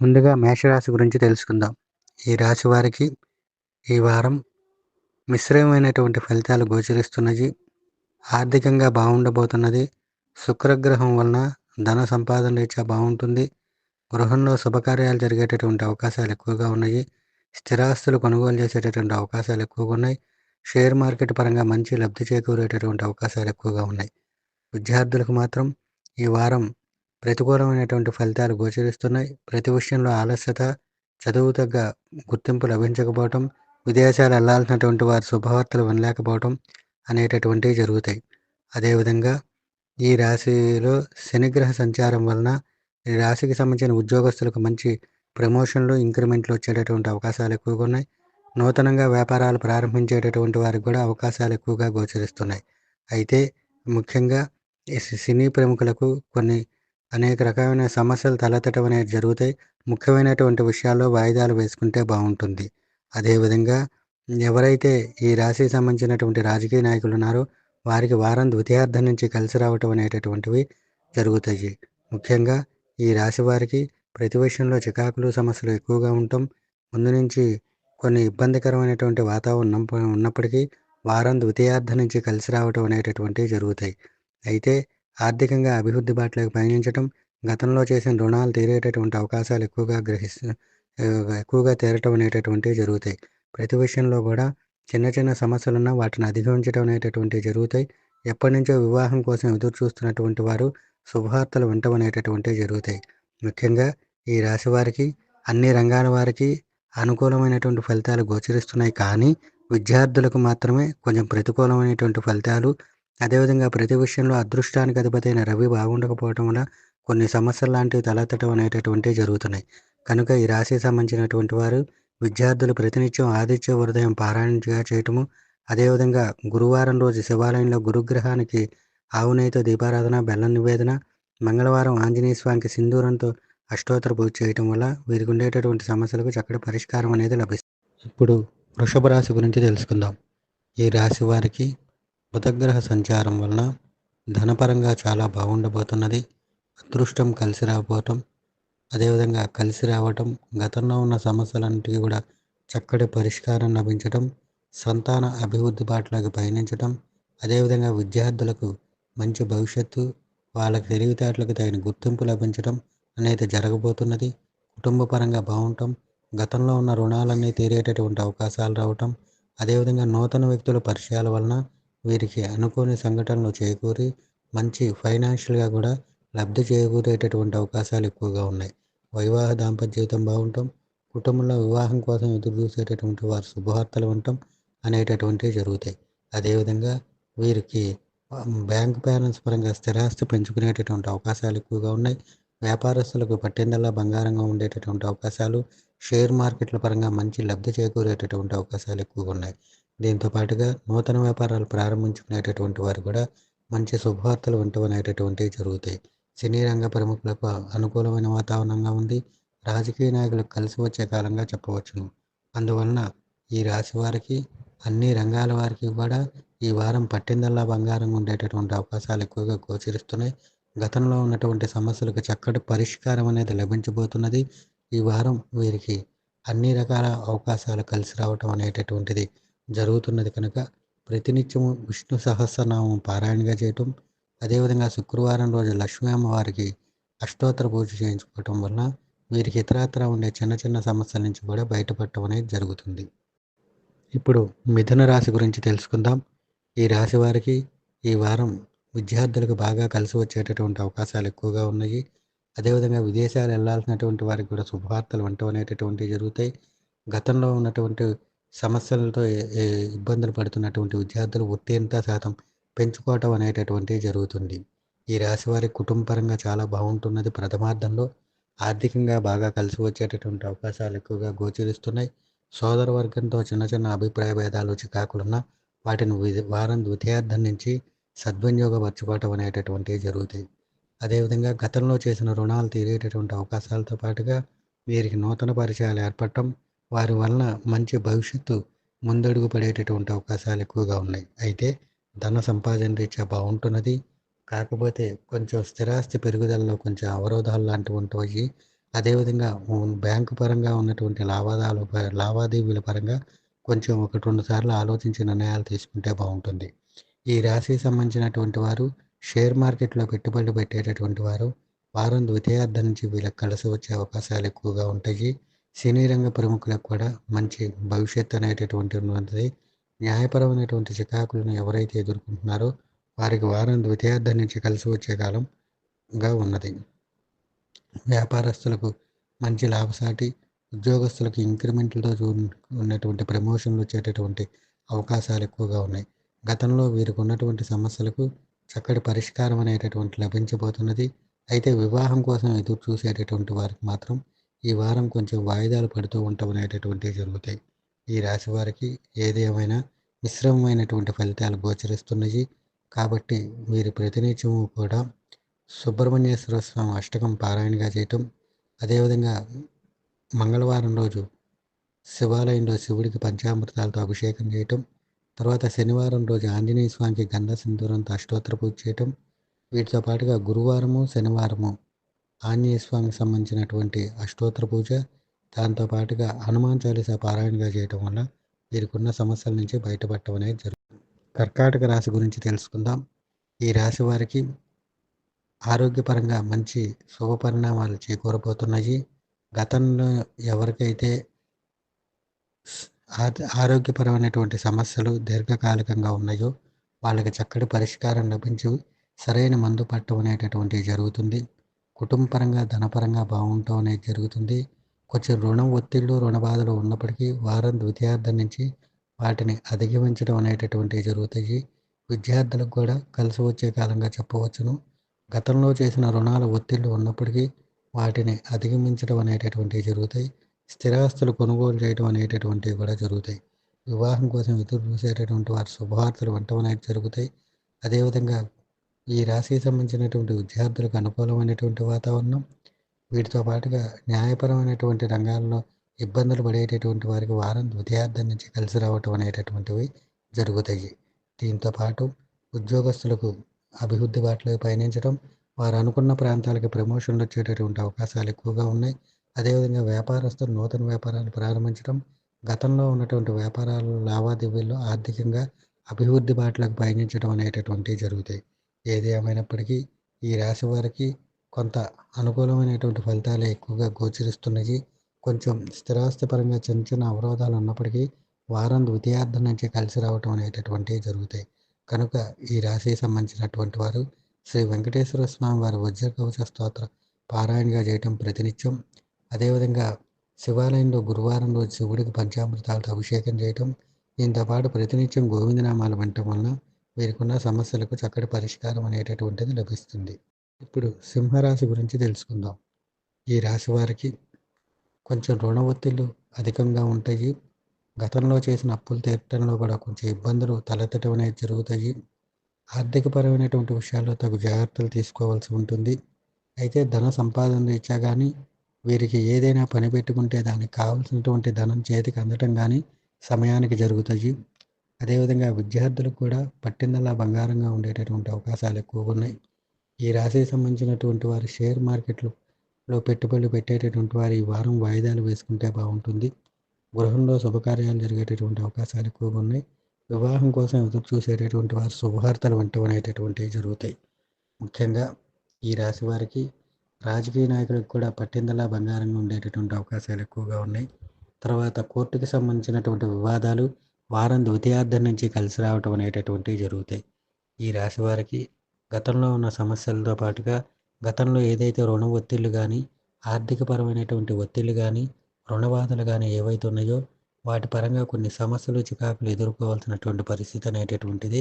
ముందుగా మేషరాశి గురించి తెలుసుకుందాం. ఈ రాశి వారికి ఈ వారం మిశ్రమమైనటువంటి ఫలితాలు గోచరిస్తున్నది. ఆర్థికంగా బాగుండబోతున్నది. శుక్రగ్రహం వలన ధన సంపాదన రీత్యా బాగుంటుంది. గృహంలో శుభకార్యాలు జరిగేటటువంటి అవకాశాలు ఎక్కువగా ఉన్నాయి. స్థిరాస్తులు కొనుగోలు చేసేటటువంటి అవకాశాలు ఎక్కువగా ఉన్నాయి. షేర్ మార్కెట్ పరంగా మంచి లబ్ధి చేకూరేటటువంటి అవకాశాలు ఎక్కువగా ఉన్నాయి. విద్యార్థులకు మాత్రం ఈ వారం ప్రతికూలమైనటువంటి ఫలితాలు గోచరిస్తున్నాయి. ప్రతి విషయంలో ఆలస్యత చదువు తగ్గ గుర్తింపు లభించకపోవటం విదేశాలు వెళ్ళాల్సినటువంటి వారి శుభవార్తలు వినలేకపోవటం అనేటటువంటివి జరుగుతాయి. అదేవిధంగా ఈ రాశిలో శనిగ్రహ సంచారం వలన ఈ రాశికి సంబంధించిన ఉద్యోగస్తులకు మంచి ప్రమోషన్లు ఇంక్రిమెంట్లు వచ్చేటటువంటి అవకాశాలు ఎక్కువగా ఉన్నాయి. నూతనంగా వ్యాపారాలు ప్రారంభించేటటువంటి వారికి కూడా అవకాశాలు ఎక్కువగా గోచరిస్తున్నాయి. అయితే ముఖ్యంగా ఈ సినీ ప్రముఖులకు కొన్ని అనేక రకమైన సమస్యలు తలెత్తడం అనేది జరుగుతాయి. ముఖ్యమైనటువంటి విషయాల్లో వాయిదాలు వేసుకుంటే బాగుంటుంది. అదేవిధంగా ఎవరైతే ఈ రాశికి సంబంధించినటువంటి రాజకీయ నాయకులు ఉన్నారో వారికి వారం ద్వితీయార్థం నుంచి కలిసి రావటం అనేటటువంటివి జరుగుతాయి. ముఖ్యంగా ఈ రాశి వారికి ప్రతి విషయంలో చికాకులు సమస్యలు ఎక్కువగా ఉండటం ముందు నుంచి కొన్ని ఇబ్బందికరమైనటువంటి వాతావరణం ఉన్నప్పటికీ వారం ద్వితీయార్థం నుంచి కలిసి రావటం అనేటటువంటివి జరుగుతాయి. అయితే ఆర్థికంగా అభివృద్ధి బాటలోకి పయనించడం గతంలో చేసిన రుణాలు తీరేటటువంటి అవకాశాలు ఎక్కువగా గ్రహిస్తూ ఎక్కువగా తీరటం అనేటటువంటివి జరుగుతాయి. ప్రతి విషయంలో కూడా చిన్న చిన్న సమస్యలున్నా వాటిని అధిగమించడం అనేటటువంటివి జరుగుతాయి. ఎప్పటి నుంచో వివాహం కోసం ఎదురు చూస్తున్నటువంటి వారు శుభవార్తలు వినటం అనేటటువంటివి జరుగుతాయి. ముఖ్యంగా ఈ రాశి వారికి అన్ని రంగాల వారికి అనుకూలమైనటువంటి ఫలితాలు గోచరిస్తున్నాయి. కానీ విద్యార్థులకు మాత్రమే కొంచెం ప్రతికూలమైనటువంటి ఫలితాలు అదేవిధంగా ప్రతి విషయంలో అదృష్టానికి అధిపతి అయిన రవి బాగుండకపోవటం వల్ల కొన్ని సమస్యలు లాంటివి తలెత్తడం అనేటటువంటివి జరుగుతున్నాయి. కనుక ఈ రాశికి సంబంధించినటువంటి వారు విద్యార్థులు ప్రతినిత్యం ఆదిత్య హృదయం పారాయణగా చేయటము అదేవిధంగా గురువారం రోజు శివాలయంలో గురుగ్రహానికి ఆవునేతో దీపారాధన బెల్లం నివేదన మంగళవారం ఆంజనేయ స్వామికి సింధూరంతో అష్టోత్తర పూజ చేయటం వల్ల వీరికి ఉండేటటువంటి సమస్యలకు చక్కటి పరిష్కారం అనేది లభిస్తుంది. ఇప్పుడు వృషభ రాశి గురించి తెలుసుకుందాం. ఈ రాశి వారికి బుధగ్రహ సంచారం వలన ధనపరంగా చాలా బాగుండబోతున్నది. అదృష్టం కలిసి రాకపోవటం అదేవిధంగా కలిసి రావటం గతంలో ఉన్న సమస్యలన్నిటికీ కూడా చక్కటి పరిష్కారం లభించటం సంతాన అభివృద్ధి బాటలోకి పయనించటం అదేవిధంగా విద్యార్థులకు మంచి భవిష్యత్తు వాళ్ళకి తెలివితేటలకు తగిన గుర్తింపు లభించడం అనేది జరగబోతున్నది. కుటుంబ పరంగా బాగుంటాం గతంలో ఉన్న రుణాలన్నీ తీరేటటువంటి అవకాశాలు రావటం అదేవిధంగా నూతన వ్యక్తుల పరిచయాల వలన వీరికి అనుకోని సంఘటనలు చేకూరి మంచి ఫైనాన్షియల్గా కూడా లబ్ధి చేకూరేటటువంటి అవకాశాలు ఎక్కువగా ఉన్నాయి. వైవాహ దాంపత్య జీవితం బాగుంటాం కుటుంబంలో వివాహం కోసం ఎదురు చూసేటటువంటి వారి శుభవార్తలు ఉండటం అనేటటువంటివి జరుగుతాయి. అదేవిధంగా వీరికి బ్యాంక్ బ్యాలెన్స్ పరంగా స్థిరాస్తి పెంచుకునేటటువంటి అవకాశాలు ఎక్కువగా ఉన్నాయి. వ్యాపారస్తులకు పట్టిందల్లా బంగారంగా ఉండేటటువంటి అవకాశాలు షేర్ మార్కెట్ల పరంగా మంచి లబ్ధి చేకూరేటటువంటి అవకాశాలు ఎక్కువగా ఉన్నాయి. దీంతో పాటుగా నూతన వ్యాపారాలు ప్రారంభించుకునేటటువంటి వారు కూడా మంచి శుభవార్తలు వింటూ అనేటటువంటివి జరుగుతాయి. సినీ రంగ ప్రముఖులకు అనుకూలమైన వాతావరణంగా ఉంది. రాజకీయ నాయకులకు కలిసి వచ్చే కాలంగా చెప్పవచ్చును. అందువలన ఈ రాశి వారికి అన్ని రంగాల వారికి కూడా ఈ వారం పట్టిందల్లా బంగారం ఉండేటటువంటి అవకాశాలు ఎక్కువగా గోచరిస్తున్నాయి. గతంలో ఉన్నటువంటి సమస్యలకు చక్కటి పరిష్కారం అనేది లభించబోతున్నది. ఈ వారం వీరికి అన్ని రకాల అవకాశాలు కలిసి రావటం అనేటటువంటిది జరుగుతున్నది కనుక ప్రతినిత్యము విష్ణు సహస్రనామం పారాయణగా చేయటం అదేవిధంగా శుక్రవారం రోజు లక్ష్మీ అమ్మవారికి అష్టోత్తర పూజ చేయించుకోవటం వలన వీరికి ఇతరత్ర ఉండే చిన్న చిన్న సమస్యల నుంచి కూడా బయటపడటం అనేది జరుగుతుంది. ఇప్పుడు మిథున రాశి గురించి తెలుసుకుందాం. ఈ రాశి వారికి ఈ వారం విద్యార్థులకు బాగా కలిసి వచ్చేటటువంటి అవకాశాలు ఎక్కువగా ఉన్నాయి. అదేవిధంగా విదేశాలు వెళ్ళాల్సినటువంటి వారికి కూడా శుభవార్తలు వంటం అనేటటువంటివి జరుగుతాయి. గతంలో ఉన్నటువంటి సమస్యలతో ఇబ్బందులు పడుతున్నటువంటి విద్యార్థులు ఉత్తీర్ణత శాతం పెంచుకోవటం అనేటటువంటివి జరుగుతుంది. ఈ రాశి వారి కుటుంబపరంగా చాలా బాగుంటున్నది. ప్రథమార్థంలో ఆర్థికంగా బాగా కలిసి వచ్చేటటువంటి అవకాశాలు ఎక్కువగా గోచరిస్తున్నాయి. సోదర వర్గంతో చిన్న చిన్న అభిప్రాయ భేదాలు కాకుండా వాటిని వారం ద్వితీయార్థం నుంచి సద్వినియోగపరచుకోవటం అనేటటువంటివి జరుగుతాయి. అదేవిధంగా గతంలో చేసిన రుణాలు తీరేటటువంటి అవకాశాలతో పాటుగా వీరికి నూతన పరిచయాలు ఏర్పడటం వారి వలన మంచి భవిష్యత్తు ముందడుగు పడేటటువంటి అవకాశాలు ఎక్కువగా ఉన్నాయి. అయితే ధన సంపాదన రీత్యా బాగుంటున్నది. కాకపోతే కొంచెం స్థిరాస్తి పెరుగుదలలో కొంచెం అవరోధాలు లాంటివి ఉంటాయి అదేవిధంగా బ్యాంకు పరంగా ఉన్నటువంటి లావాదాలు లావాదేవీల పరంగా కొంచెం ఒకటి రెండు సార్లు ఆలోచించి నిర్ణయాలు తీసుకుంటే బాగుంటుంది. ఈ రాశికి సంబంధించినటువంటి వారు షేర్ మార్కెట్లో పెట్టుబడి పెట్టేటటువంటి వారు వారం ద్వితీయార్థం నుంచి వీళ్ళకి కలిసి వచ్చే అవకాశాలు ఎక్కువగా ఉంటాయి. సినీ రంగ ప్రముఖులకు కూడా మంచి భవిష్యత్తు అనేటటువంటి ఉన్నది. న్యాయపరమైనటువంటి చికాకులను ఎవరైతే ఎదుర్కొంటున్నారో వారికి వారం ద్వితీయార్థం నుంచి కలిసి వచ్చే కాలంగా ఉన్నది. వ్యాపారస్తులకు మంచి లాభసాటి ఉద్యోగస్తులకు ఇంక్రిమెంట్లతో ఉన్నటువంటి ప్రమోషన్లు వచ్చేటటువంటి అవకాశాలు ఎక్కువగా ఉన్నాయి. గతంలో వీరికి ఉన్నటువంటి సమస్యలకు చక్కటి పరిష్కారం అనేటటువంటి లభించబోతున్నది. అయితే వివాహం కోసం ఎదురు చూసేటటువంటి వారికి మాత్రం ఈ వారం కొంచెం వాయిదాలు పడుతూ ఉండటం అనేటటువంటివి జరుగుతాయి. ఈ రాశి వారికి ఏదేమైనా మిశ్రమమైనటువంటి ఫలితాలు గోచరిస్తున్నాయి. కాబట్టి వీరి ప్రతినిత్యము కూడా సుబ్రహ్మణ్యేశ్వర స్వామి అష్టకం పారాయణగా చేయటం అదేవిధంగా మంగళవారం రోజు శివాలయంలో శివుడికి పంచామృతాలతో అభిషేకం చేయటం తర్వాత శనివారం రోజు ఆంజనేయ స్వామికి గంధ సింధూరంతో అష్టోత్తర పూజ చేయటం వీటితో పాటుగా గురువారము శనివారము ఆంజనేయ స్వామికి సంబంధించినటువంటి అష్టోత్తర పూజ దాంతో పాటుగా హనుమాన్ చాలీసా పారాయణగా చేయటం వల్ల వీరికున్న సమస్యల నుంచి బయటపడటం అనేది జరుగుతుంది. కర్కాటక రాశి గురించి తెలుసుకుందాం. ఈ రాశి వారికి ఆరోగ్యపరంగా మంచి శుభ పరిణామాలు చేకూరబోతున్నాయి. గతంలో ఎవరికైతే ఆరోగ్యపరమైనటువంటి సమస్యలు దీర్ఘకాలికంగా ఉన్నాయో వాళ్ళకి చక్కటి పరిష్కారం లభించి సరైన మందు పట్టడం అనేటటువంటివి జరుగుతుంది. కుటుంబపరంగా ధనపరంగా బాగుంటాం అనేది జరుగుతుంది. కొంచెం రుణం ఒత్తిళ్ళు రుణ బాధలు ఉన్నప్పటికీ వారం ద్వితీయార్థం నుంచి వాటిని అధిగమించడం అనేటటువంటివి జరుగుతాయి. విద్యార్థులకు కూడా కలిసి వచ్చే కాలంగా చెప్పవచ్చును. గతంలో చేసిన రుణాల ఒత్తిళ్ళు ఉన్నప్పటికీ వాటిని అధిగమించడం అనేటటువంటివి జరుగుతాయి. స్థిరాస్తులు కొనుగోలు చేయడం అనేటటువంటివి కూడా జరుగుతాయి. వివాహం కోసం ఎదురు చూసేటటువంటి వారి శుభవార్తలు వినటం అనేది జరుగుతాయి. అదేవిధంగా ఈ రాశికి సంబంధించినటువంటి విద్యార్థులకు అనుకూలమైనటువంటి వాతావరణం వీటితో పాటుగా న్యాయపరమైనటువంటి రంగాల్లో ఇబ్బందులు పడేటటువంటి వారికి వారం ద్వితీయార్థం నుంచి కలిసి రావటం అనేటటువంటివి జరుగుతాయి. దీంతో పాటు ఉద్యోగస్తులకు అభివృద్ధి బాటలో పయనించడం వారు అనుకున్న ప్రాంతాలకి ప్రమోషన్లు వచ్చేటటువంటి అవకాశాలు ఎక్కువగా ఉన్నాయి. అదేవిధంగా వ్యాపారస్తులు నూతన వ్యాపారాలు ప్రారంభించడం గతంలో ఉన్నటువంటి వ్యాపారాల లావాదేవీల్లో ఆర్థికంగా అభివృద్ధి బాటలకు పయనించడం అనేటటువంటివి జరుగుతాయి. ఏది ఏమైనప్పటికీ ఈ రాశి వారికి కొంత అనుకూలమైనటువంటి ఫలితాలే ఎక్కువగా గోచరిస్తున్నాయి. కొంచెం స్థిరాస్తి పరంగా చిన్న చిన్న అవరోధాలు ఉన్నప్పటికీ వారం ద్వితీయార్థం నుంచి కలిసి రావటం అనేటటువంటివి జరుగుతాయి. కనుక ఈ రాశికి సంబంధించినటువంటి వారు శ్రీ వెంకటేశ్వర స్వామి వారి వజ్ర కవచ స్తోత్ర పారాయణగా చేయటం ప్రతినిత్యం. అదేవిధంగా శివాలయంలో గురువారం రోజు శివుడికి పంచామృతాలతో అభిషేకం చేయటం. దీంతో పాటు ప్రతినిత్యం గోవిందనామాలు వినటం వలన వీరికున్న సమస్యలకు చక్కటి పరిష్కారం అనేటటువంటిది లభిస్తుంది. ఇప్పుడు సింహరాశి గురించి తెలుసుకుందాం. ఈ రాశి వారికి కొంచెం రుణ ఒత్తిళ్ళు అధికంగా ఉంటాయి. గతంలో చేసిన అప్పులు తీర్చడంలో కూడా కొంచెం ఇబ్బందులు తలెత్తడం అనేది జరుగుతాయి. ఆర్థికపరమైనటువంటి విషయాల్లో తగు జాగ్రత్తలు తీసుకోవాల్సి ఉంటుంది. అయితే ధన సంపాదన రీత్యా కానీ వీరికి ఏదైనా పని పెట్టుకుంటే దానికి కావాల్సినటువంటి ధనం చేతికి అందటం కానీ సమయానికి జరుగుతాయి. అదేవిధంగా విద్యార్థులకు కూడా పట్టిందల్లా బంగారంగా ఉండేటటువంటి అవకాశాలు ఎక్కువగా ఉన్నాయి. ఈ రాశికి సంబంధించినటువంటి వారి షేర్ మార్కెట్లో పెట్టుబడులు పెట్టేటటువంటి వారు ఈ వారం వాయిదాలు వేసుకుంటే బాగుంటుంది. గృహంలో శుభకార్యాలు జరిగేటటువంటి అవకాశాలు ఎక్కువగా ఉన్నాయి. వివాహం కోసం ఎదురు చూసేటటువంటి వారు శుభవార్తలు వింటనేటటువంటివి జరుగుతాయి. ముఖ్యంగా ఈ రాశి వారికి రాజకీయ నాయకులకు కూడా పట్టిందలా బంగారంగా ఉండేటటువంటి అవకాశాలు ఎక్కువగా ఉన్నాయి. తర్వాత కోర్టుకి సంబంధించినటువంటి వివాదాలు వారం ద్వితీయార్థం నుంచి కలిసి రావటం అనేటటువంటివి జరుగుతాయి. ఈ రాశి వారికి గతంలో ఉన్న సమస్యలతో పాటుగా గతంలో ఏదైతే రుణ ఒత్తిళ్ళు కానీ ఆర్థికపరమైనటువంటి ఒత్తిళ్ళు కానీ రుణబాధలు కానీ ఏవైతే ఉన్నాయో వాటి పరంగా కొన్ని సమస్యలు చికాకులు ఎదుర్కోవాల్సినటువంటి పరిస్థితి అనేటటువంటిది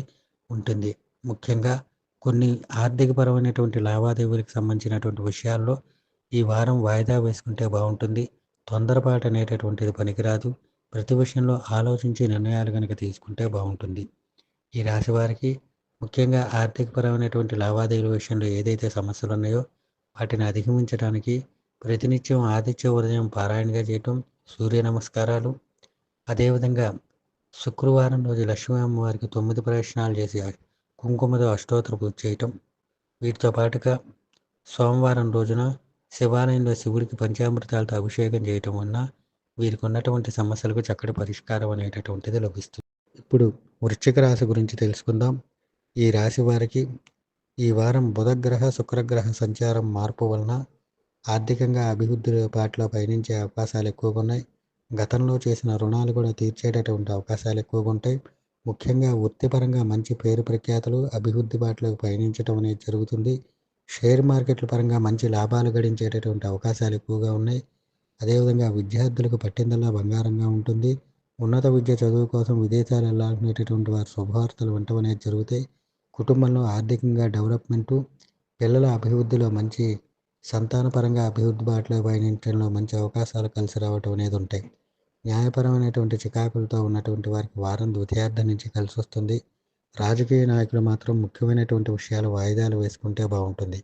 ఉంటుంది. ముఖ్యంగా కొన్ని ఆర్థికపరమైనటువంటి లావాదేవీలకు సంబంధించినటువంటి విషయాల్లో ఈ వారం వాయిదా వేసుకుంటే బాగుంటుంది. తొందరపాటు అనేటటువంటిది పనికిరాదు. ప్రతి విషయంలో ఆలోచించి నిర్ణయాలు కనుక తీసుకుంటే బాగుంటుంది. ఈ రాశి వారికి ముఖ్యంగా ఆర్థికపరమైనటువంటి లావాదేవీల విషయంలో ఏదైతే సమస్యలు ఉన్నాయో వాటిని అధిగమించడానికి ప్రతినిత్యం ఆదిత్య ఉదయం పారాయణగా చేయటం సూర్య నమస్కారాలు అదేవిధంగా శుక్రవారం రోజు లక్ష్మీ అమ్మవారికి తొమ్మిది ప్రదక్షిణాలు చేసి కుంకుమతో అష్టోత్తర పూజ చేయటం. వీటితో పాటుగా సోమవారం రోజున శివాలయంలో శివుడికి పంచామృతాలతో అభిషేకం చేయటం వలన వీరికి ఉన్నటువంటి సమస్యలకు చక్కటి పరిష్కారం అనేటటువంటిది లభిస్తుంది. ఇప్పుడు వృశ్చిక రాశి గురించి తెలుసుకుందాం. ఈ రాశి వారికి ఈ వారం బుధగ్రహ శుక్రగ్రహ సంచారం మార్పు వలన ఆర్థికంగా అభివృద్ధి పాటలో పయనించే అవకాశాలు ఎక్కువగా ఉన్నాయి. గతంలో చేసిన రుణాలు కూడా తీర్చేటటువంటి అవకాశాలు ఎక్కువగా ఉంటాయి. ముఖ్యంగా వృత్తిపరంగా మంచి పేరు ప్రఖ్యాతులు అభివృద్ధి బాటలోకి పయనించడం అనేది జరుగుతుంది. షేర్ మార్కెట్ల పరంగా మంచి లాభాలు గడించేటటువంటి అవకాశాలు ఎక్కువగా ఉన్నాయి. అదేవిధంగా విద్యార్థులకు పట్టిందల్లా బంగారంగా ఉంటుంది. ఉన్నత విద్య చదువు కోసం విదేశాలు వెళ్ళాలనేటటువంటి వారి శుభవార్తలు వినటం జరుగుతాయి. కుటుంబంలో ఆర్థికంగా డెవలప్మెంటు పిల్లల అభివృద్ధిలో మంచి సంతానపరంగా అభివృద్ధి బాటలో పయనించడంలో మంచి అవకాశాలు కలిసి రావటం అనేది ఉంటాయి. న్యాయపరమైనటువంటి చికాకులతో ఉన్నటువంటి వారికి వారం ద్వితీయార్థం నుంచి కలిసి వస్తుంది. రాజకీయ నాయకులు మాత్రం ముఖ్యమైనటువంటి విషయాలు వాయిదాలు వేసుకుంటే బాగుంటుంది.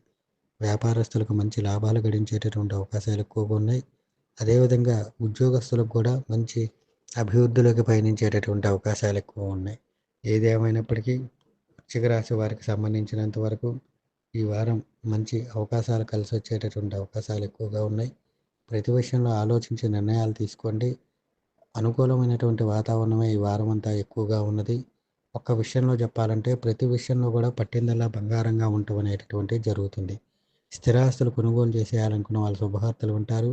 వ్యాపారస్తులకు మంచి లాభాలు గడించేటటువంటి అవకాశాలు ఎక్కువగా ఉన్నాయి. అదేవిధంగా ఉద్యోగస్తులకు కూడా మంచి అభివృద్ధిలోకి పయనించేటటువంటి అవకాశాలు ఎక్కువ ఉన్నాయి. ఏది ఏమైనప్పటికీ వృశ్చిక రాశి వారికి సంబంధించినంత వరకు ఈ వారం మంచి అవకాశాలు కలిసి వచ్చేటటువంటి అవకాశాలు ఎక్కువగా ఉన్నాయి. ప్రతి విషయంలో ఆలోచించి నిర్ణయాలు తీసుకోండి. అనుకూలమైనటువంటి వాతావరణమే ఈ వారం అంతా ఎక్కువగా ఉన్నది. ఒక్క విషయంలో చెప్పాలంటే ప్రతి విషయంలో కూడా పట్టిందల్లా బంగారంగా ఉండటం అనేటటువంటి జరుగుతుంది. స్థిరాస్తులు కొనుగోలు చేసేయాలనుకున్న వాళ్ళు శుభవార్తలు ఉంటారు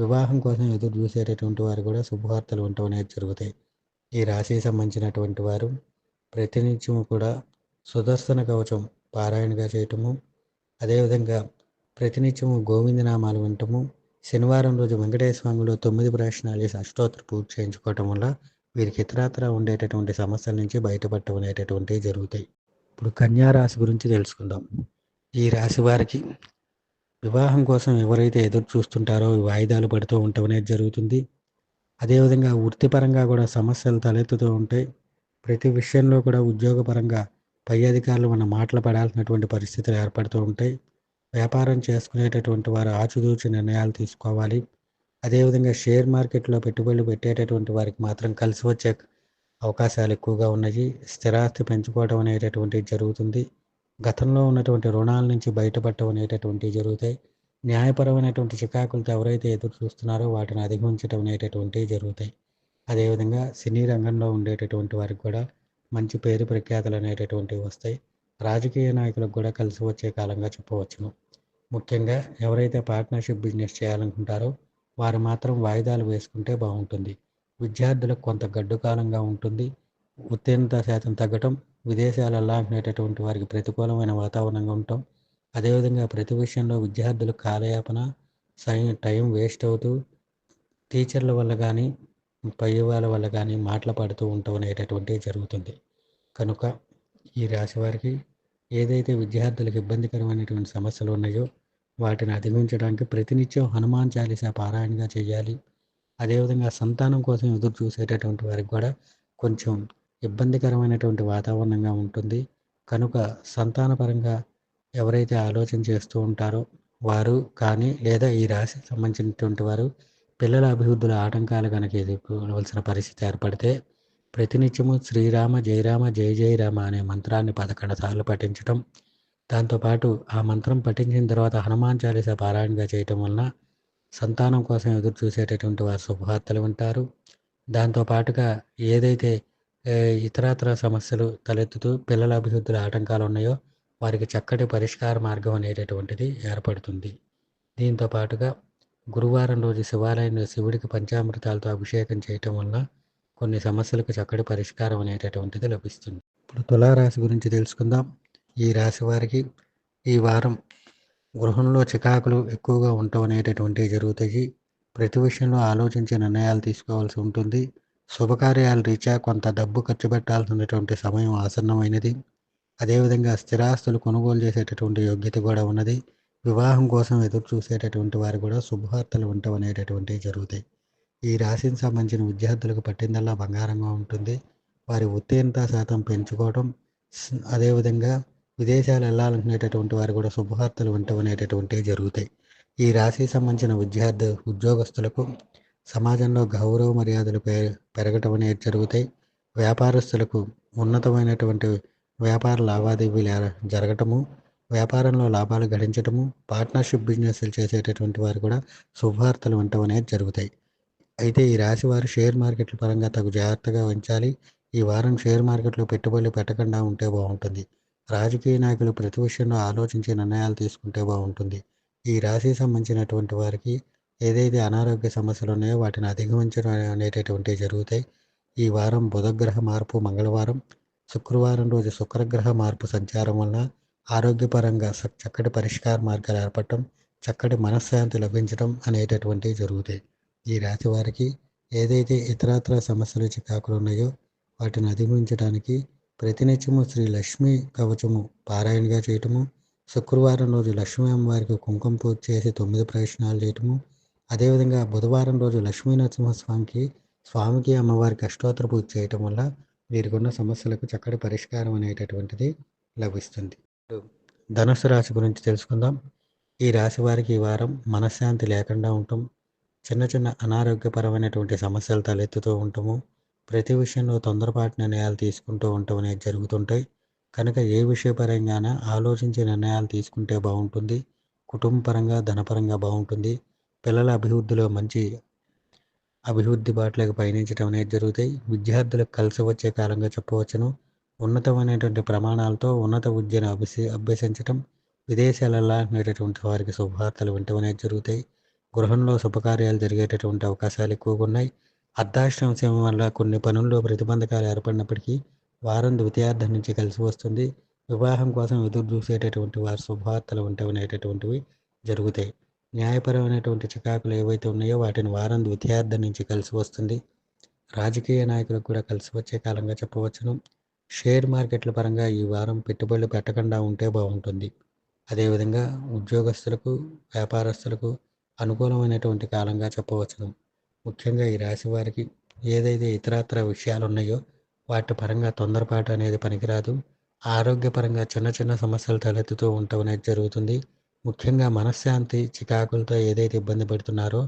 వివాహం కోసం ఎదురు చూసేటటువంటి వారు కూడా శుభవార్తలు ఉండటం అనేది జరుగుతాయి. ఈ రాశికి సంబంధించినటువంటి వారు ప్రతినిత్యము కూడా సుదర్శన కవచం పారాయణగా చేయటము అదేవిధంగా ప్రతినిత్యము గోవిందనామాలు వినటము శనివారం రోజు వెంకటేశ్వర స్వామిలో తొమ్మిది ప్రదక్షిణాలు చేసి అష్టోత్తర పూజ చేయించుకోవటం వల్ల వీరికి ఇతరత్ర ఉండేటటువంటి సమస్యల నుంచి బయటపడటం అనేటటువంటివి జరుగుతాయి. ఇప్పుడు కన్యా రాశి గురించి తెలుసుకుందాం. ఈ రాశి వారికి వివాహం కోసం ఎవరైతే ఎదురు చూస్తుంటారో వాయిదాలు పడుతూ ఉండటం అనేది జరుగుతుంది. అదేవిధంగా వృత్తిపరంగా కూడా సమస్యలు తలెత్తుతూ ఉంటాయి. ప్రతి విషయంలో కూడా ఉద్యోగపరంగా పై అధికారులు మన మాటలు పడాల్సినటువంటి పరిస్థితులు ఏర్పడుతూ ఉంటాయి. వ్యాపారం చేసుకునేటటువంటి వారు ఆచితూచి నిర్ణయాలు తీసుకోవాలి. అదేవిధంగా షేర్ మార్కెట్లో పెట్టుబడులు పెట్టేటటువంటి వారికి మాత్రం కలిసి వచ్చే అవకాశాలు ఎక్కువగా ఉన్నాయి. స్థిరాస్తి పెంచుకోవడం అనేటటువంటిది జరుగుతుంది. గతంలో ఉన్నటువంటి రుణాల నుంచి బయటపడటం అనేటటువంటివి జరుగుతాయి. న్యాయపరమైనటువంటి చికాకులతో ఎవరైతే ఎదురు చూస్తున్నారో వాటిని అధిగమించడం అనేటటువంటివి జరుగుతాయి. అదేవిధంగా సినీ రంగంలో ఉండేటటువంటి వారికి కూడా మంచి పేరు ప్రఖ్యాతలు అనేటటువంటివి వస్తాయి. రాజకీయ నాయకులకు కూడా కలిసి వచ్చే కాలంగా చెప్పవచ్చును. ముఖ్యంగా ఎవరైతే పార్ట్నర్షిప్ బిజినెస్ చేయాలనుకుంటారో వారు మాత్రం వాయిదాలు వేసుకుంటే బాగుంటుంది. విద్యార్థులకు కొంత గడ్డు కాలంగా ఉంటుంది. ఉత్తీర్ణత శాతం తగ్గటం విదేశాలలో అలాంటినటువంటి వారికి ప్రతికూలమైన వాతావరణంగా ఉండటం అదేవిధంగా ప్రతి విషయంలో విద్యార్థులు కాలయాపన సై టైం వేస్ట్ అవుతూ టీచర్ల వల్ల కానీ పై వాళ్ళ వల్ల కానీ మాటలు పడుతూ ఉండటం అనేటటువంటివి జరుగుతుంది. కనుక ఈ రాశి వారికి ఏదైతే విద్యార్థులకు ఇబ్బందికరమైనటువంటి సమస్యలు ఉన్నాయో వాటిని అధిగమించడానికి ప్రతినిత్యం హనుమాన్ చాలీసా పారాయణగా చేయాలి. అదేవిధంగా సంతానం కోసం ఎదురు చూసేటటువంటి వారికి కూడా కొంచెం ఇబ్బందికరమైనటువంటి వాతావరణంగా ఉంటుంది. కనుక సంతానపరంగా ఎవరైతే ఆలోచన చేస్తూ ఉంటారో వారు కానీ లేదా ఈ రాశికి సంబంధించినటువంటి వారు పిల్లల అభివృద్ధిలో ఆటంకాలు కనుక ఎదుర్కోవలసిన పరిస్థితి ఏర్పడితే ప్రతినిత్యము శ్రీరామ జయరామ జయ జయరామ అనే మంత్రాన్ని పదకొండు సార్లు పఠించటం దాంతోపాటు ఆ మంత్రం పఠించిన తర్వాత హనుమాన్ చాలీసా పారాయణగా చేయటం వలన సంతానం కోసం ఎదురు చూసేటటువంటి వారు శుభవార్తలు వింటారు. దాంతోపాటుగా ఏదైతే ఇతరత్ర సమస్యలు తలెత్తుతూ పిల్లల అభివృద్ధిలో ఆటంకాలు ఉన్నాయో వారికి చక్కటి పరిష్కార మార్గం అనేటటువంటిది ఏర్పడుతుంది. దీంతో పాటుగా గురువారం రోజు శివాలయంలో శివుడికి పంచామృతాలతో అభిషేకం చేయటం వలన కొన్ని సమస్యలకు చక్కటి పరిష్కారం అనేటటువంటిది లభిస్తుంది. ఇప్పుడు తులారాశి గురించి తెలుసుకుందాం. ఈ రాశి వారికి ఈ వారం గృహంలో చికాకులు ఎక్కువగా ఉండటం అనేటటువంటివి జరుగుతాయి. ప్రతి విషయంలో ఆలోచించి నిర్ణయాలు తీసుకోవాల్సి ఉంటుంది. శుభకార్యాల రీత్యా కొంత డబ్బు ఖర్చు పెట్టాల్సినటువంటి సమయం ఆసన్నమైనది. అదేవిధంగా స్థిరాస్తులు కొనుగోలు చేసేటటువంటి యోగ్యత కూడా ఉన్నది. వివాహం కోసం ఎదురు చూసేటటువంటి వారు కూడా శుభవార్తలు ఉండటం అనేటటువంటివి జరుగుతాయి. ఈ రాశికి సంబంధించిన విద్యార్థులకు పట్టిందల్లా బంగారంగా ఉంటుంది. వారి ఉత్తీర్ణత శాతం పెంచుకోవడం అదేవిధంగా విదేశాలు వెళ్ళాలనుకునేటటువంటి వారు కూడా శుభవార్తలు ఉండటం అనేటటువంటివి జరుగుతాయి. ఈ రాశికి సంబంధించిన విద్యార్థి ఉద్యోగస్తులకు సమాజంలో గౌరవ మర్యాదలు పెరగటం అనేది జరుగుతాయి. వ్యాపారస్తులకు ఉన్నతమైనటువంటి వ్యాపార లావాదేవీలు జరగటము వ్యాపారంలో లాభాలు గడించటము పార్ట్నర్షిప్ బిజినెస్లు చేసేటటువంటి వారు కూడా శుభవార్తలు వినటం అనేది జరుగుతాయి. అయితే ఈ రాశి వారు షేర్ మార్కెట్ల పరంగా తగు జాగ్రత్తగా ఉంచాలి. ఈ వారం షేర్ మార్కెట్లో పెట్టుబడులు పెట్టకుండా ఉంటే బాగుంటుంది. రాజకీయ నాయకులు ప్రతి విషయంలో ఆలోచించి నిర్ణయాలు తీసుకుంటే బాగుంటుంది. ఈ రాశికి సంబంధించినటువంటి వారికి ఏదైతే అనారోగ్య సమస్యలు ఉన్నాయో వాటిని అధిగమించడం అనేటటువంటివి జరుగుతాయి. ఈ వారం బుధగ్రహ మార్పు మంగళవారం శుక్రవారం రోజు శుక్రగ్రహ మార్పు సంచారం వలన ఆరోగ్యపరంగా చక్కటి పరిష్కార మార్గాలు ఏర్పడటం చక్కటి మనశ్శాంతి లభించడం అనేటటువంటివి జరుగుతాయి. ఈ రాశి వారికి ఏదైతే ఇతరత్ర సమస్యలు చికాకులు ఉన్నాయో వాటిని అధిగమించడానికి ప్రతినిత్యము శ్రీ లక్ష్మీ కవచము పారాయణగా చేయటము శుక్రవారం రోజు లక్ష్మీ అమ్మవారికి కుంకుమ పూజ చేసి తొమ్మిది ప్రవేశనాలు చేయటము అదేవిధంగా బుధవారం రోజు లక్ష్మీనరసింహస్వామికి స్వామికి అమ్మవారికి అష్టోత్తర పూజ చేయటం వల్ల వీరికి ఉన్న సమస్యలకు చక్కటి పరిష్కారం అనేటటువంటిది లభిస్తుంది. ధనుసు రాశి గురించి తెలుసుకుందాం. ఈ రాశి వారికి ఈ వారం మనశ్శాంతి లేకుండా ఉండటం చిన్న చిన్న అనారోగ్యపరమైనటువంటి సమస్యలు తలెత్తుతూ ఉంటాము. ప్రతి విషయంలో తొందరపాటు నిర్ణయాలు తీసుకుంటూ ఉండటం అనేది జరుగుతుంటాయి. కనుక ఏ విషయపరంగాన ఆలోచించి నిర్ణయాలు తీసుకుంటే బాగుంటుంది. కుటుంబ పరంగా ధనపరంగా బాగుంటుంది. పిల్లల అభివృద్ధిలో మంచి అభివృద్ధి బాటలకు పయనించడం అనేది జరుగుతాయి. విద్యార్థులకు కలిసి వచ్చే కాలంగా చెప్పవచ్చును. ఉన్నతమైనటువంటి ప్రమాణాలతో ఉన్నత విద్యను అభ్యసి అభ్యసించటం విదేశాలలో అనేటటువంటి వారికి శుభవార్తలు వింటం అనేది జరుగుతాయి. గృహంలో శుభకార్యాలు జరిగేటటువంటి అవకాశాలు ఎక్కువగా ఉన్నాయి. అర్ధాశ్రమ సేవ వల్ల కొన్ని పనుల్లో ప్రతిబంధకాలు ఏర్పడినప్పటికీ వారం ద్వితీయార్థం నుంచి కలిసి వస్తుంది. వివాహం కోసం ఎదురు చూసేటటువంటి వారి శుభవార్తలు వింటం అనేటటువంటివి జరుగుతాయి. న్యాయపరమైనటువంటి చికాకులు ఏవైతే ఉన్నాయో వాటిని వారం ద్వితీయార్థం నుంచి కలిసి వస్తుంది. రాజకీయ నాయకులకు కూడా కలిసి వచ్చే కాలంగా చెప్పవచ్చును. షేర్ మార్కెట్ల పరంగా ఈ వారం పెట్టుబడులు పెట్టకుండా ఉంటే బాగుంటుంది. అదేవిధంగా ఉద్యోగస్తులకు వ్యాపారస్తులకు అనుకూలమైనటువంటి కాలంగా చెప్పవచ్చును. ముఖ్యంగా ఈ రాశి వారికి ఏదైతే ఇతరత్ర విషయాలు ఉన్నాయో వాటి పరంగా తొందరపాటు అనేది పనికిరాదు. ఆరోగ్యపరంగా చిన్న చిన్న సమస్యలు తలెత్తుతూ ఉండటం అనేది జరుగుతుంది. ముఖ్యంగా మనశ్శాంతి చికాకులతో ఏదైతే ఇబ్బంది పడుతున్నారో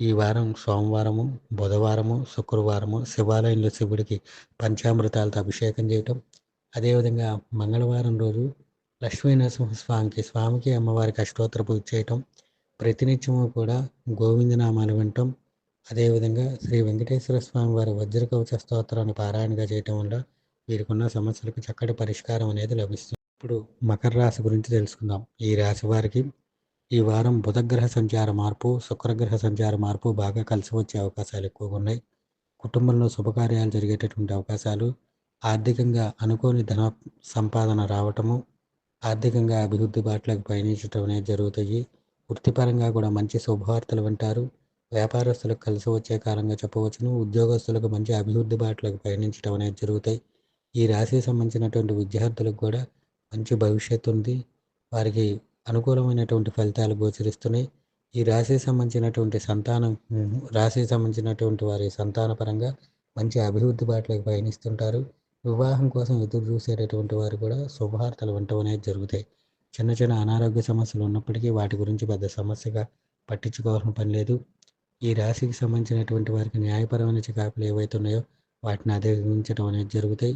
ఈ వారం సోమవారము బుధవారము శుక్రవారము శివాలయంలో శివుడికి పంచామృతాలతో అభిషేకం చేయటం అదేవిధంగా మంగళవారం రోజు లక్ష్మీ నరసింహస్వామికి స్వామికి అమ్మవారికి అష్టోత్తర పూజ చేయటం ప్రతినిత్యము కూడా గోవిందనామాలు వినటం అదేవిధంగా శ్రీ వెంకటేశ్వర స్వామి వారి వజ్ర కవచ స్తోత్రాన్ని పారాయణగా చేయటం వల్ల వీరికున్న సమస్యలకు చక్కటి పరిష్కారం అనేది లభిస్తుంది. ఇప్పుడు మకర రాశి గురించి తెలుసుకుందాం. ఈ రాశి వారికి ఈ వారం బుధగ్రహ సంచార మార్పు శుక్రగ్రహ సంచార మార్పు బాగా కలిసి వచ్చే అవకాశాలు ఎక్కువగా ఉన్నాయి. కుటుంబంలో శుభకార్యాలు జరిగేటటువంటి అవకాశాలు ఆర్థికంగా అనుకోని ధన సంపాదన రావటము ఆర్థికంగా అభివృద్ధి బాటలకు పయనించడం అనేది జరుగుతాయి. వృత్తిపరంగా కూడా మంచి శుభవార్తలు వింటారు. వ్యాపారస్తులకు కలిసి వచ్చే కాలంగా చెప్పవచ్చును. ఉద్యోగస్తులకు మంచి అభివృద్ధి బాటలకు పయనించడం అనేది జరుగుతాయి. ఈ రాశికి సంబంధించినటువంటి విద్యార్థులకు కూడా మంచి భవిష్యత్తు ఉంది. వారికి అనుకూలమైనటువంటి ఫలితాలు గోచరిస్తున్నాయి. ఈ రాశికి సంబంధించినటువంటి సంతానం రాశికి సంబంధించినటువంటి వారి సంతానపరంగా మంచి అభివృద్ధి బాటలకు పయనిస్తుంటారు. వివాహం కోసం ఎదురు చూసేటటువంటి వారు కూడా శుభవార్తలు వింటం అనేది జరుగుతాయి. చిన్న చిన్న అనారోగ్య సమస్యలు ఉన్నప్పటికీ వాటి గురించి పెద్ద సమస్యగా పట్టించుకోవాల్సిన పని లేదు. ఈ రాశికి సంబంధించినటువంటి వారికి న్యాయపరమైన చికాకులు ఏవైతే ఉన్నాయో వాటిని అధిగమించడం అనేది జరుగుతాయి.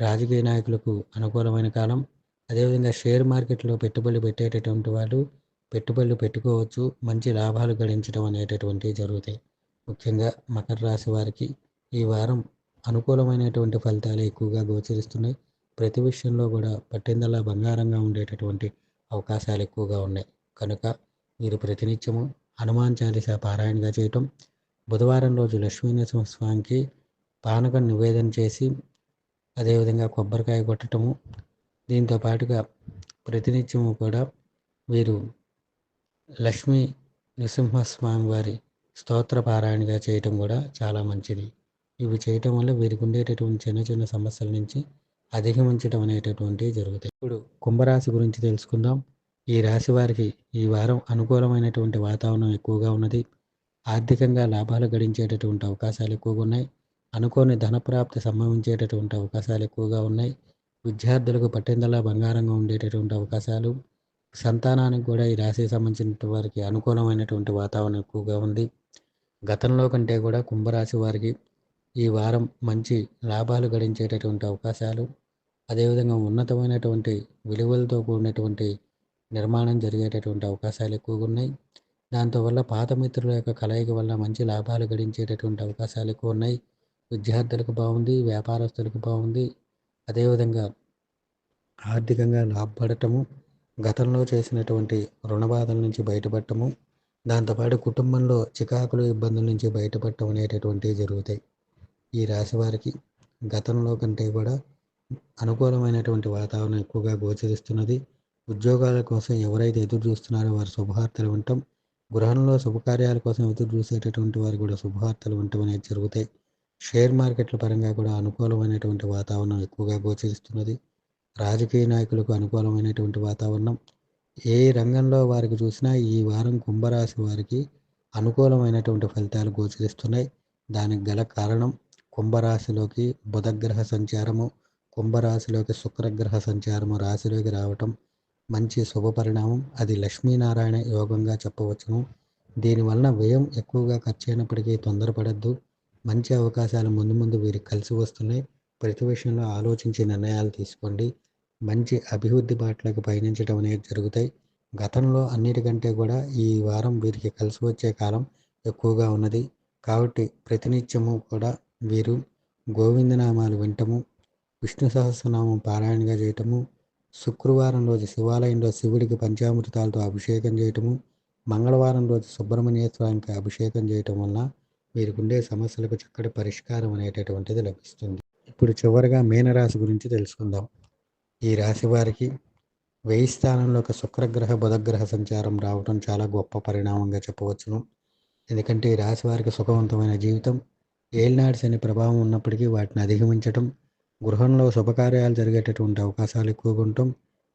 రాజకీయ నాయకులకు అనుకూలమైన కాలం అదేవిధంగా షేర్ మార్కెట్లో పెట్టుబడులు పెట్టేటటువంటి వాళ్ళు పెట్టుబడులు పెట్టుకోవచ్చు మంచి లాభాలు గడించడం అనేటటువంటివి జరుగుతాయి. ముఖ్యంగా మకర రాశి వారికి ఈ వారం అనుకూలమైనటువంటి ఫలితాలు ఎక్కువగా గోచరిస్తున్నాయి. ప్రతి విషయంలో కూడా పట్టిందల్లా బంగారంగా ఉండేటటువంటి అవకాశాలు ఎక్కువగా ఉన్నాయి. కనుక మీరు ప్రతినిత్యము హనుమాన్ చాలీస పారాయణగా చేయటం బుధవారం రోజు లక్ష్మీనరసింహస్వామికి పానకం నివేదన చేసి అదేవిధంగా కొబ్బరికాయ కొట్టడము దీంతో పాటుగా ప్రతినిత్యము కూడా వీరు లక్ష్మీ నృసింహస్వామి వారి స్తోత్ర పారాయణగా చేయటం కూడా చాలా మంచిది. ఇవి చేయటం వల్ల వీరికి ఉండేటటువంటి చిన్న చిన్న సమస్యల నుంచి అధిగమించడం అనేటటువంటివి జరుగుతాయి. ఇప్పుడు కుంభరాశి గురించి తెలుసుకుందాం. ఈ రాశి వారికి ఈ వారం అనుకూలమైనటువంటి వాతావరణం ఎక్కువగా ఉన్నది. ఆర్థికంగా లాభాలు గడించేటటువంటి అవకాశాలు ఎక్కువగా ఉన్నాయి. అనుకోని ధనప్రాప్తి సంభవించేటటువంటి అవకాశాలు ఎక్కువగా ఉన్నాయి. విద్యార్థులకు పట్టిందల్లా బంగారంగా ఉండేటటువంటి అవకాశాలు. సంతానానికి కూడా ఈ రాశికి సంబంధించిన వారికి అనుకూలమైనటువంటి వాతావరణం ఎక్కువగా ఉంది. గతంలో కంటే కూడా కుంభరాశి వారికి ఈ వారం మంచి లాభాలు గడించేటటువంటి అవకాశాలు. అదేవిధంగా ఉన్నతమైనటువంటి విలువలతో కూడినటువంటి నిర్మాణం జరిగేటటువంటి అవకాశాలు ఎక్కువగా ఉన్నాయి. దాంతోవల్ల పాత మిత్రుల యొక్క కలయిక వల్ల మంచి లాభాలు గడించేటటువంటి అవకాశాలు ఎక్కువ ఉన్నాయి. విద్యార్థులకు బాగుంది వ్యాపారస్తులకు బాగుంది. అదేవిధంగా ఆర్థికంగా లాభపడటము గతంలో చేసినటువంటి రుణబాధల నుంచి బయటపడటము దాంతోపాటు కుటుంబంలో చికాకులు ఇబ్బందుల నుంచి బయటపడటం అనేటటువంటివి జరుగుతాయి. ఈ రాశి వారికి గతంలో కంటే కూడా అనుకూలమైనటువంటి వాతావరణం ఎక్కువగా గోచరిస్తున్నది. ఉద్యోగాల కోసం ఎవరైతే ఎదురు చూస్తున్నారో వారు శుభవార్తలు ఉండటం గృహంలో శుభకార్యాల కోసం ఎదురు చూసేటటువంటి వారు కూడా శుభవార్తలు వింటం అనేది జరుగుతాయి. షేర్ మార్కెట్ల పరంగా కూడా అనుకూలమైనటువంటి వాతావరణం ఎక్కువగా గోచరిస్తున్నది. రాజకీయ నాయకులకు అనుకూలమైనటువంటి వాతావరణం. ఏ రంగంలో వారికి చూసినా ఈ వారం కుంభరాశి వారికి అనుకూలమైనటువంటి ఫలితాలు గోచరిస్తున్నాయి. దానికి గల కారణం కుంభరాశిలోకి బుధగ్రహ సంచారము. కుంభరాశిలోకి శుక్రగ్రహ సంచారము రాశిలోకి రావటం మంచి శుభ పరిణామం. అది లక్ష్మీనారాయణ యోగంగా చెప్పవచ్చును. దీనివలన వ్యయం ఎక్కువగా ఖర్చు అయినప్పటికీ తొందరపడద్దు. మంచి అవకాశాలు ముందు ముందు వీరికి కలిసి వస్తున్నాయి. ప్రతి విషయంలో ఆలోచించి నిర్ణయాలు తీసుకోండి. మంచి అభివృద్ధి బాటలకు పయనించడం అనేది జరుగుతాయి. గతంలో అన్నిటికంటే కూడా ఈ వారం వీరికి కలిసి వచ్చే కాలం ఎక్కువగా ఉన్నది. కాబట్టి ప్రతినిత్యము కూడా వీరు గోవిందనామాలు వింటము విష్ణు సహస్రనామం పారాయణగా చేయటము శుక్రవారం రోజు శివాలయంలో శివుడికి పంచామృతాలతో అభిషేకం చేయటము మంగళవారం రోజు సుబ్రహ్మణ్య స్వామికి అభిషేకం చేయటం వలన వీరికుండే సమస్యలకు చక్కటి పరిష్కారం అనేటటువంటిది లభిస్తుంది. ఇప్పుడు చివరిగా మీనరాశి గురించి తెలుసుకుందాం. ఈ రాశి వారికి వెయ్యి స్థానంలో ఒక శుక్రగ్రహ బుధగ్రహ సంచారం రావడం చాలా గొప్ప పరిణామంగా చెప్పవచ్చును. ఎందుకంటే ఈ రాశి వారికి సుఖవంతమైన జీవితం ఏలినాడు శని ప్రభావం ఉన్నప్పటికీ వాటిని అధిగమించటం గృహంలో శుభకార్యాలు జరిగేటటువంటి అవకాశాలు ఎక్కువగా ఉండటం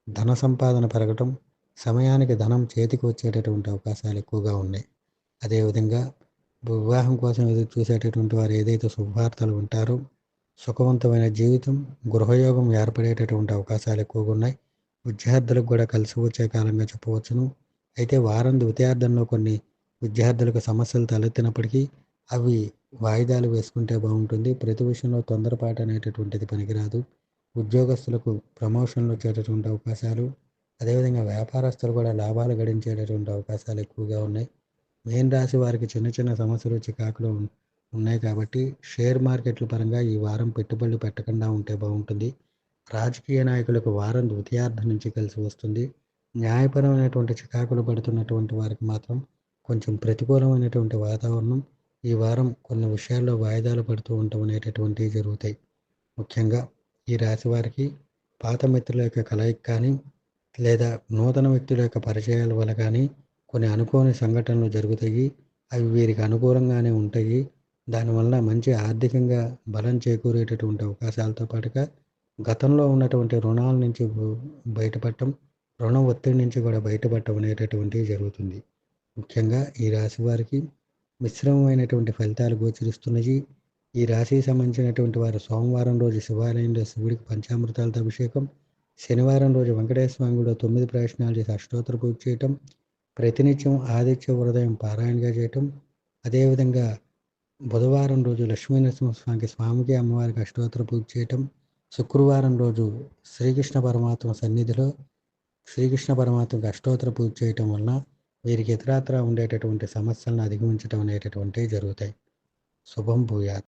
ధన సంపాదన పెరగటం సమయానికి ధనం చేతికి వచ్చేటటువంటి అవకాశాలు ఎక్కువగా ఉన్నాయి. అదేవిధంగా వివాహం కోసం ఎదురు చూసేటటువంటి వారు ఏదైతే శుభవార్తలు ఉంటారో సుఖవంతమైన జీవితం గృహయోగం ఏర్పడేటటువంటి అవకాశాలు ఎక్కువగా ఉన్నాయి. విద్యార్థులకు కూడా కలిసి వచ్చే కాలంగా చెప్పవచ్చును అయితే వారం ద్వితీయార్థంలో కొన్ని విద్యార్థులకు సమస్యలు తలెత్తినప్పటికీ అవి వాయిదాలు వేసుకుంటే బాగుంటుంది. ప్రతి విషయంలో తొందరపాటు అనేటటువంటిది పనికిరాదు. ఉద్యోగస్తులకు ప్రమోషన్లు వచ్చేటటువంటి అవకాశాలు అదేవిధంగా వ్యాపారస్తులు కూడా లాభాలు గడించేటటువంటి అవకాశాలు ఎక్కువగా ఉన్నాయి. మెయిన్ రాశి వారికి చిన్న చిన్న సమస్యలు చికాకులు ఉన్నాయి కాబట్టి షేర్ మార్కెట్ల పరంగా ఈ వారం పెట్టుబడులు పెట్టకుండా ఉంటే బాగుంటుంది. రాజకీయ నాయకులకు వారం ద్వితీయార్థం నుంచి కలిసి వస్తుంది. న్యాయపరమైనటువంటి చికాకులు పడుతున్నటువంటి వారికి మాత్రం కొంచెం ప్రతికూలమైనటువంటి వాతావరణం ఈ వారం కొన్ని విషయాల్లో వాయిదాలు పడుతూ ఉండటం అనేటటువంటివి జరుగుతాయి. ముఖ్యంగా ఈ రాశి వారికి పాత మిత్రుల యొక్క కలయిక కానీ లేదా నూతన వ్యక్తుల యొక్క పరిచయాల వల్ల కానీ కొన్ని అనుకోని సంఘటనలు జరుగుతాయి. అవి వీరికి అనుకూలంగానే ఉంటాయి. దానివల్ల మంచి ఆర్థికంగా బలం చేకూరేటటువంటి అవకాశాలతో పాటుగా గతంలో ఉన్నటువంటి రుణాల నుంచి బయటపడటం రుణ ఒత్తిడి నుంచి కూడా బయటపడటం అనేటటువంటివి జరుగుతుంది. ముఖ్యంగా ఈ రాశి వారికి మిశ్రమమైనటువంటి ఫలితాలు గోచరిస్తున్నాయి ఈ రాశికి సంబంధించినటువంటి వారు సోమవారం రోజు శివాలయంలో శివుడికి పంచామృతాలతో అభిషేకం శనివారం రోజు వెంకటేశ్వర స్వామి కూడా తొమ్మిది ప్రయత్నాలు చేసి అష్టోత్తర పూజ చేయటం ప్రతినిత్యం ఆదిత్య హృదయం పారాయణగా చేయటం అదేవిధంగా బుధవారం రోజు లక్ష్మీనరసింహస్వామికి స్వామికి అమ్మవారికి అష్టోత్తర పూజ చేయటం శుక్రవారం రోజు శ్రీకృష్ణ పరమాత్మ సన్నిధిలో శ్రీకృష్ణ పరమాత్మకి అష్టోత్తర పూజ చేయటం వలన వీరికి ఇతరాత్ర ఉండేటటువంటి సమస్యలను అధిగమించడం అనేటటువంటివి జరుగుతాయి. శుభం భూయాత్.